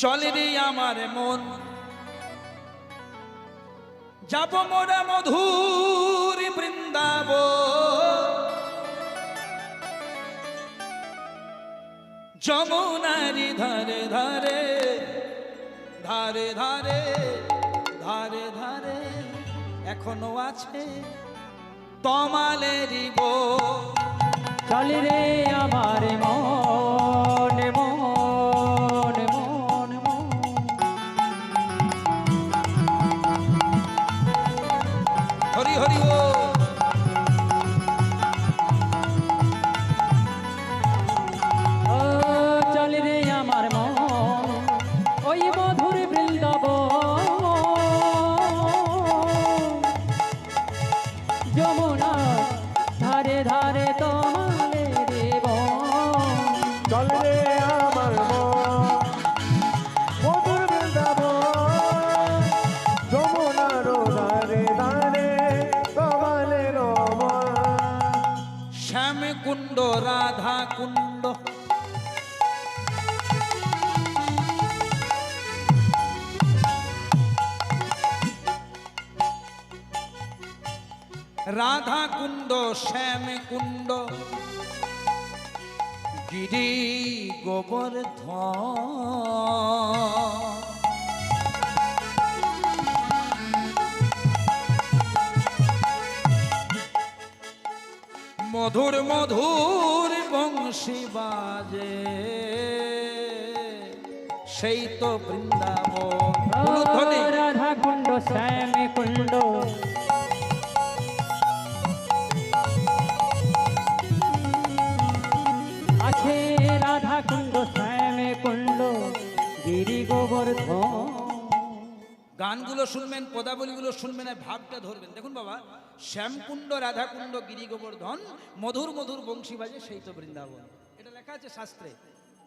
চলে রে আমার মন। যাব মোরা মধুর বৃন্দাব যমুনারি ধারে ধারে ধারে ধারে ধারে ধারে এখনও আছে তমালেরই বউ চল রে আমার মন। রাধা কুণ্ড শ্যাম কুণ্ড গিরি গোবর্ধন। মধুর মধুর বংশী বাজে, সেই তো বৃন্দাবন। রাধা কুণ্ড শ্যাম কুণ্ড আছে রাধা কুণ্ড শ্যাম কুণ্ড গিরি গোবর্ধন গানগুলো শুনবেন, পদাবলীগুলো শুনবেন ভাবটা ধরবেন। দেখুন বাবা, শ্যামকুণ্ড, রাধাকুণ্ড গিরি গোবর্ধন মধুর মধুর বংশী বাজে সেই তো বৃন্দাবন। এটা লেখা আছে শাস্ত্রে,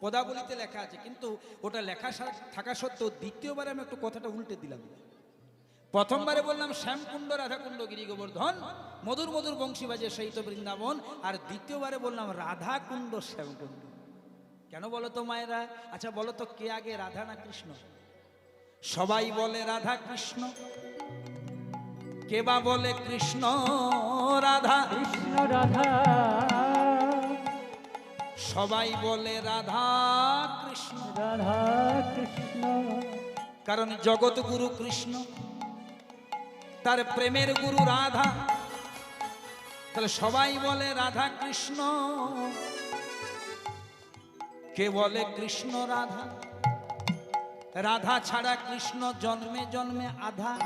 পদাবলীতে লেখা আছে। কিন্তু ওটা লেখা থাকা সত্ত্বেও দ্বিতীয়বারে আমি একটু কথাটা উল্টে দিলাম। প্রথমবারে বললাম শ্যামকুণ্ড রাধাকুণ্ড গিরি গোবর্ধন মধুর মধুর বংশী বাজে সেই তো বৃন্দাবন আর দ্বিতীয়বারে বললাম রাধাকুণ্ড শ্যামকুণ্ড। কেন বলো তো মায়েরা? আচ্ছা বলো তো কে আগে রাধা না কৃষ্ণ? সবাই বলে রাধা কৃষ্ণ। কে বা বলে কৃষ্ণ রাধা? কৃষ্ণ রাধা। সবাই বলে রাধা কৃষ্ণ। রাধা কৃষ্ণ। কারণ জগৎ গুরু কৃষ্ণ। তার প্রেমের গুরু রাধা। তাহলে সবাই বলে রাধা কৃষ্ণ। কে বলে কৃষ্ণ রাধা? রাধা ছাড়া কৃষ্ণ জন্মে জন্মে আধা।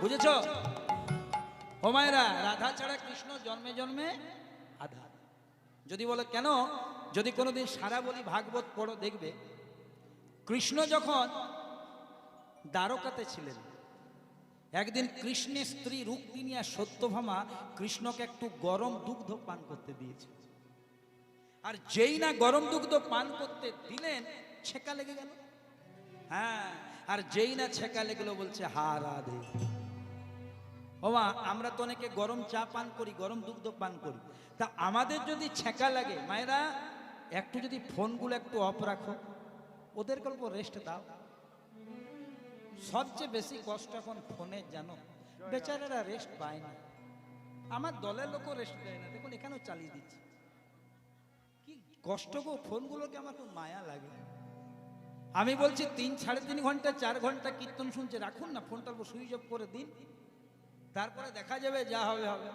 বুঝেছ? ও মায়েরা, রাধা ছাড়া কৃষ্ণ জন্মে জন্মে আধা। যদি বলে কেন? যদি কোনোদিন সারা বলি ভাগবত পড়ো, দেখবে। কৃষ্ণ যখন দ্বারকাতে ছিলেন একদিন কৃষ্ণের স্ত্রী রুক্মিণী আর সত্যভামা কৃষ্ণকে একটু গরম দুগ্ধ পান করতে দিয়েছে। আর যেই না গরম দুগ্ধ পান করতে দিলেন, ছেকা লেগে গেল। হ্যাঁ আর যেই না ছেকা লেগেলো বলছে, হা, রাধে। ওমা, আমরা তো অনেকে গরম চা পান করি, গরম দুগ্ধ পান করি। তা আমাদের যদি ছেঁকা লাগে, মায়েরা, একটু যদি ফোনগুলো একটু অফ রাখো ওদের গল্প রেস্ট দাও। সবচেয়ে বেশি কষ্ট এখন ফোনে, জানো? বেচারারা রেস্ট পায় না। আমার দলের লোকও রেস্ট দেয় না। দেখুন, এখানেও চালিয়ে দিচ্ছে। কি কষ্ট গো, ফোনগুলোকে আমার খুব মায়া লাগে। আমি বলছি, তিন সাড়ে তিন ঘণ্টা, চার ঘণ্টা কীর্তন শুনছে, রাখুন না, ফোনটা সুইচ অফ করে দিন। তারপরে দেখা যাবে, যা হবে হবে।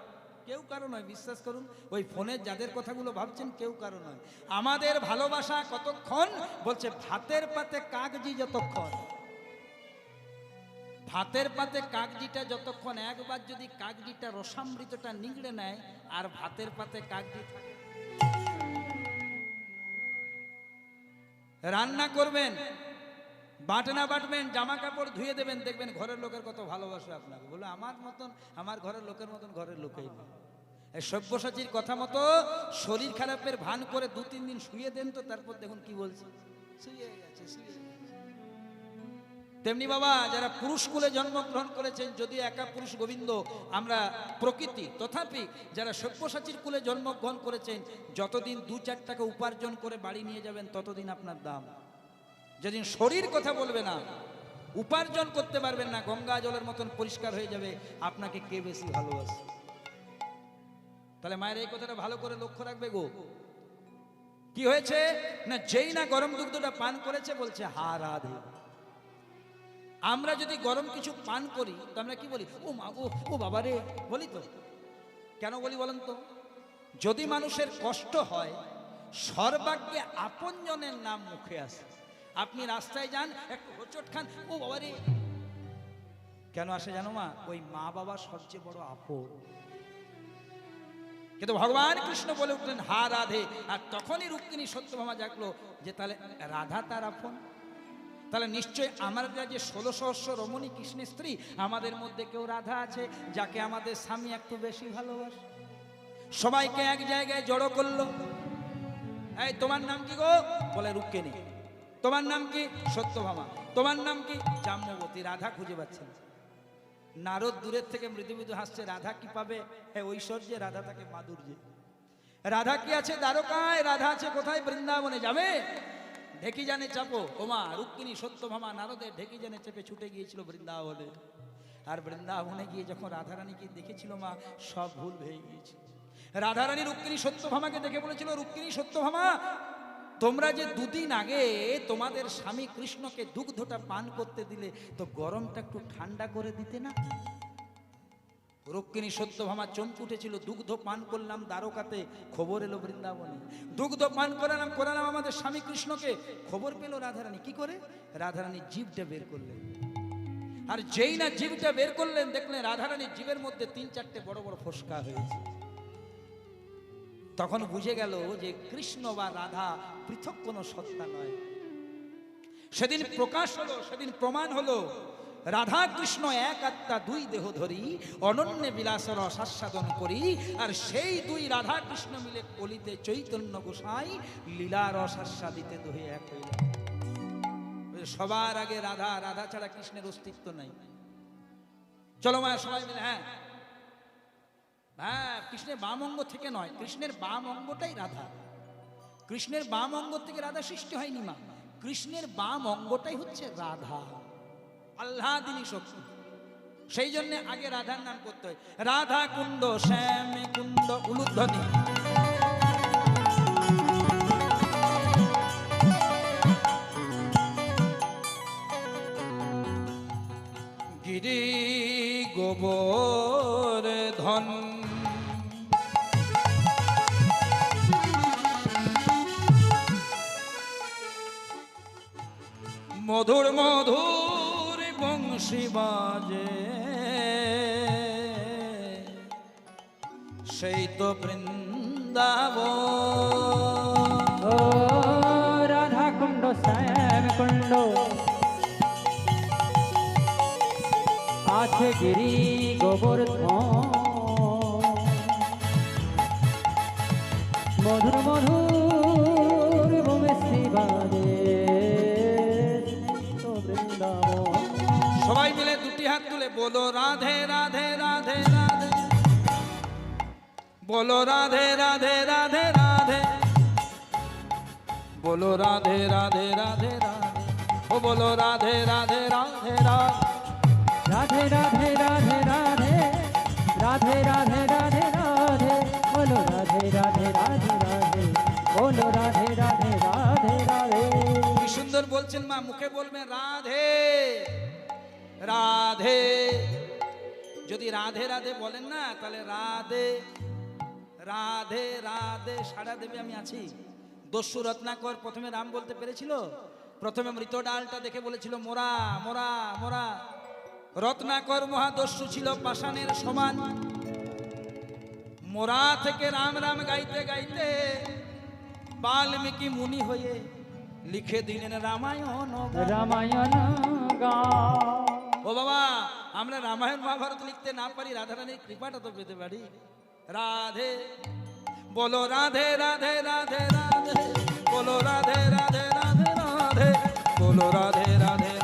কেউ কারও নয়, বিশ্বাস করুন, ওই ফোনের যাদের কথাগুলো ভাবছেন, কেউ কারও নয়। আমাদের ভালোবাসা কতক্ষণ? বলছে, ভাতের পাতে কাগজি যতক্ষণ। ভাতের পাতে কাগজিটা যতক্ষণ একবার যদি কাগজিটা রসামৃতটা নিংড়ে নেয়, আর ভাতের পাতে কাগজি থাকে। রান্না করবেন, বাটনা বাটবেন, জামা কাপড় ধুয়ে দেবেন, দেখবেন ঘরের লোকের কত ভালোবাসে আপনাকে। বলে আমার মতন, আমার ঘরের লোকের মতন ঘরের লোকেই নেই সব্যসাচীর কথা মতো শরীর খারাপের ভান করে দু তিন দিন শুয়ে দেন তো, তারপর দেখুন কি বলছে। শুয়ে গেছে, শুয়ে তেমনি বাবা, যারা পুরুষ কুলে জন্মগ্রহণ করেছেন, যদিও একা পুরুষ গোবিন্দ, আমরা প্রকৃতি, তথাপি যারা সব্যসাচীর কুলে জন্মগ্রহণ করেছেন, যতদিন দু চার টাকা উপার্জন করে বাড়ি নিয়ে যাবেন, ততদিন আপনার দাম। যেদিন শরীর কথা বলবে না, উপার্জন করতে পারবেন না, গঙ্গা জলের মতন পরিষ্কার হয়ে যাবে, আপনাকে কে বেশি ভালোবাসে? তাহলে মায়ের এই কথাটা ভালো করে লক্ষ্য রাখবে গো। কি হয়েছে? না যেই না গরম দুগ্ধটা পান করেছে, বলছে, হা, রাধে। আমরা যদি গরম কিছু পান করি, তো আমরা কি বলি? ও মা ও ও বাবা রে বলি তো। কেন বলি বলেন তো? যদি মানুষের কষ্ট হয়, সর্বাগ্যে আপনজনের নাম মুখে আসে। আপনি রাস্তায় যান একটু হোচট খান ও বাবা রে কেন আসে জানো মা? ওই মা বাবা সবচেয়ে বড় আপন। কিন্তু ভগবান কৃষ্ণ বলে উঠলেন, হা রাধে। আর তখনই রুক্মিণী সত্যভামা জাগলো যে, তাহলে রাধা তার আপন? তাহলে নিশ্চয় আমার যে ষোলো সহস্র রমণী কৃষ্ণের স্ত্রী, আমাদের মধ্যে কেউ রাধা আছে যাকে আমাদের স্বামী একটু বেশি ভালোবাসে? সবাইকে এক জায়গায় জড়ো করল। এই, তোমার নাম কি গো? বলে রুক্মিণী তোমার নাম কি? সত্যভামা। তোমার নাম কি? জাম্যবতী রাধা খুঁজে পাচ্ছে। নারদ দূরের থেকে মৃদু মৃদু হাসছে, রাধা কি পাবে? হ্যাঁ ঐশ্বর্যে, রাধা তাকে মাধুর্যে। রাধা কি আছে? দ্বারকায়। রাধা আছে কোথায়? বৃন্দাবনে যাবে? ঢেকি জানে চাপো। ওমা, রুক্মিণী সত্যভামা নারদের ঢেকি জানে চেপে ছুটে গিয়েছিল বৃন্দাবনে। আর বৃন্দাবনে গিয়ে যখন রাধারানীকে দেখেছিল মা, সব ভুল হয়ে গিয়েছে। রাধারানী রুক্মিণী সত্যভামাকে দেখে বলেছিল, রুক্মিণী সত্যভামা, তোমরা যে দুদিন আগে তোমাদের স্বামী কৃষ্ণকে দুগ্ধটা পান করতে দিলে, তো গরমটা একটু ঠান্ডা করে দিতে না? রক্ষিণী সত্যভামা চমক উঠেছিল, দুগ্ধ পান করলাম দ্বারকাতে, খবর এলো বৃন্দাবনে। দুগ্ধ পান করালাম করালাম আমাদের স্বামী কৃষ্ণকে, খবর পেল রাধারানী। কি করে? রাধারানী জীবটা বের করলেন। আর যেই না জীবটা বের করলেন, দেখলেন রাধারানীর জীবের মধ্যে তিন চারটে বড় বড় ফসকা হয়েছে। তখন বুঝে গেল যে কৃষ্ণ বা রাধা পৃথক কোনো সত্তা নয়। সেদিন প্রকাশ হলো, সেদিন প্রমাণ হলো রাধা কৃষ্ণ এক আত্মা দুই দেহ ধরি, অনন্য বিলাসর আস্বাদন করি, আর সেই দুই রাধা কৃষ্ণ মিলে কলিতে চৈতন্য গোসাই লীলার আস্বাদিতে দোহে এক সবার আগে রাধা রাধা ছাড়া কৃষ্ণের অস্তিত্ব নাই। চলো মায়া সবাই মিলে হ্যাঁ। হ্যাঁ কৃষ্ণের বাম অঙ্গ থেকে নয়, কৃষ্ণের বাম অঙ্গটাই রাধা। কৃষ্ণের বাম অঙ্গ থেকে রাধা সৃষ্টি হয়নি মা। কৃষ্ণের বাম অঙ্গটাই হচ্ছে রাধা। আল্লাদিনী শক্তি। সেই জন্য আগে রাধার নাম করতে হয়। রাধা কুণ্ড, শ্যাম কুণ্ড, উলুধ্বনি। গিরি গোবর ধন। মধুর মধুর বংশী বাজে সেই তো বৃন্দাব ও রাধা কুণ্ড, শ্যাম কুণ্ড। আছে গিরি গোবর্ধন। মধুর মধুর বলো রাধে রাধে রাধে রাধে বলো রাধে রাধে রাধে রাধে বলো রাধে রাধে রাধে রাধে ও বলো রাধে রাধে রাধে রাধে রাধে রাধে রাধে রাধে রাধে রাধে রাধে রাধে বলো রাধে রাধে রাধে রাধে বলো রাধে রাধে রাধে রাধে কি সুন্দর বলছেন মা মুখে বলবেন রাধে রাধে যদি রাধে রাধে বলেন না, তাহলে রাধে রাধে রাধে সারা দেবে, আমি আছি। দস্যু রত্নাকর প্রথমে রাম বলতে পেরেছিল? প্রথমে মৃত ডালটা দেখে বলেছিল, মোরা মোরা মোরা। রত্নাকর মহাদস্যু ছিল পাষাণের সমান। মোরা থেকে রাম রাম গাইতে গাইতে বাল্মীকি মুনি হয়ে লিখে দিলেন রামায়ণ রামায়ণ গা ও বাবা, আমরা রামায়ণ মহাভারত লিখতে না পারি, রাধারানীর কৃপাটা তো পেতে পারি। রাধে, বলো রাধে রাধে রাধে রাধে, বলো রাধে রাধে রাধে রাধে, বলো রাধে রাধে রাধে রাধে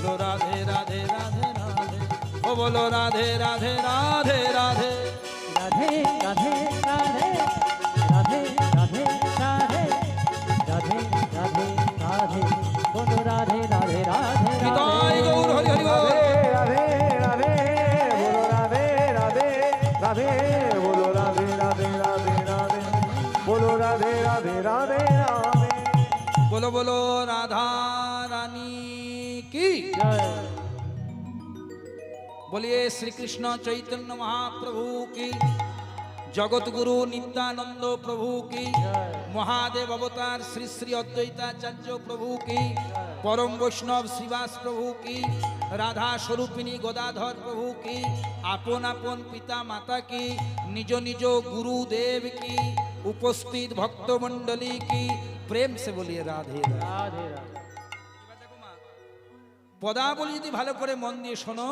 বলো রাধে রাধে রাধে রাধে রাধে রাধে রাধে রাধে রাধে রাধে রাধে রাধে রাধে বলো রাধে রাধে রাধে নিতাই গৌর হরি হরি রাধে রাধে রাধে বলো রাধে রাধে রাধে বলো রাধে রাধে রাধে রাধে বলো রাধে রাধে রাধে রাধে বলো বলো রাধা बोलिए श्री कृष्ण चैतन्य महाप्रभु की जगत गुरु नित्यानंद प्रभु की महादेव अवतार श्री श्री अद्वैताचार्य प्रभु की परम वैष्णव श्रीवास प्रभु की রাধা স্বরূপিণী গদাধর প্রভু কি আপন আপন পিতা মাতা কি নিজ নিজ গুরুদেব কি উপস্থিত ভক্তমণ্ডলী কি প্রেম সে বলিয়ে রাধে রাধে রাধে পদাবলী যদি ভালো করে মন দিয়ে শোনো